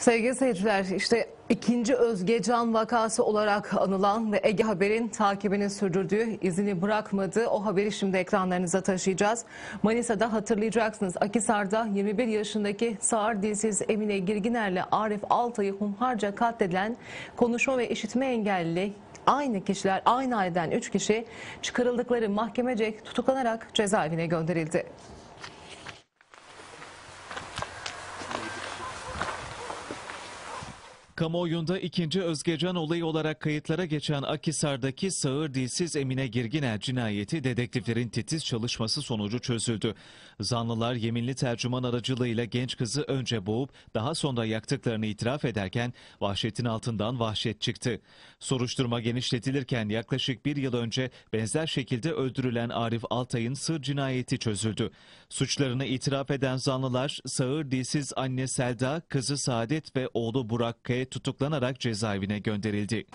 Sevgili seyirciler işte ikinci Özgecan vakası olarak anılan ve Ege Haber'in takibini sürdürdüğü izini bırakmadığı o haberi şimdi ekranlarınıza taşıyacağız. Manisa'da hatırlayacaksınız Akisar'da 21 yaşındaki sağır dilsiz Emine Girginer'le Arif Altay'ı hunharca katledilen konuşma ve işitme engelli aynı kişiler aynı aileden 3 kişi çıkarıldıkları mahkemece tutuklanarak cezaevine gönderildi. Kamuoyunda ikinci Özgecan olayı olarak kayıtlara geçen Akisar'daki sağır dilsiz Emine Girginer cinayeti dedektiflerin titiz çalışması sonucu çözüldü. Zanlılar yeminli tercüman aracılığıyla genç kızı önce boğup daha sonra yaktıklarını itiraf ederken vahşetin altından vahşet çıktı. Soruşturma genişletilirken yaklaşık bir yıl önce benzer şekilde öldürülen Arif Altay'ın sır cinayeti çözüldü. Suçlarını itiraf eden zanlılar sağır dilsiz anne Selda, kızı Saadet ve oğlu Burak K tutuklanarak cezaevine gönderildi.